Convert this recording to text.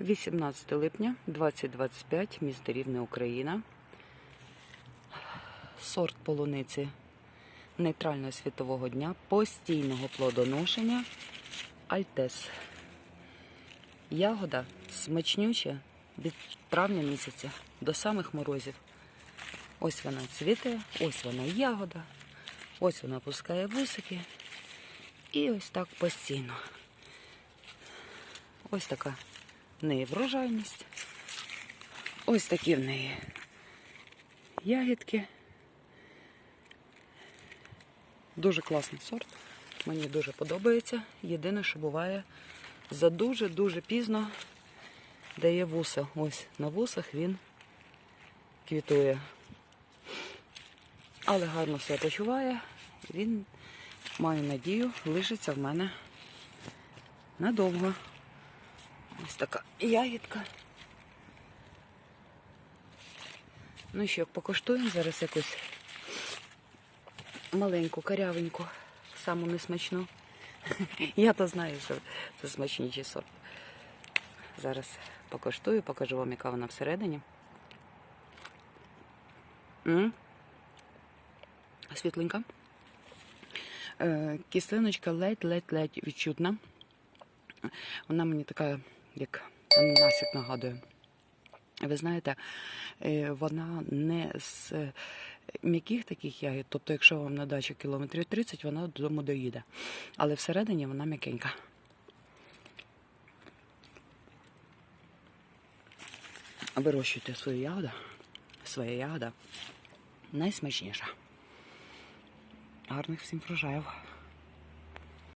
18 липня 2025, місто Рівне, Україна. Сорт полуниці нейтрального світового дня, постійного плодоношення Альтес. Ягода смачнюча від травня місяця до самих морозів. Ось вона цвіте, ось вона ягода, ось вона пускає вусики. І ось так постійно. Ось така неї врожайність. Ось такі в неї ягідки. Дуже класний сорт. Мені дуже подобається. Єдине, що буває за дуже-дуже пізно дає вуса. Ось на вусах він квітує. Але гарно себе почуває. Він, маю надію, лишиться в мене надовго. Ось така ягідка. Ну що, покуштуємо зараз якусь маленьку, карявеньку, саму несмачну. Я то знаю, що це смачніший сорт. Зараз покуштую, покажу вам, яка вона всередині. Світленька. Е, Кислиночка ледь-ледь-ледь відчутна. Вона мені така, як ананасик нагадує. Ви знаєте, е, вона не з е, м'яких таких ягід, тобто, якщо вам на дачу кілометрів 30, вона додому доїде. Але всередині вона м'якенька. Вирощуйте свою ягоду. Своя ягода найсмачніша. Гарних всім врожаїв.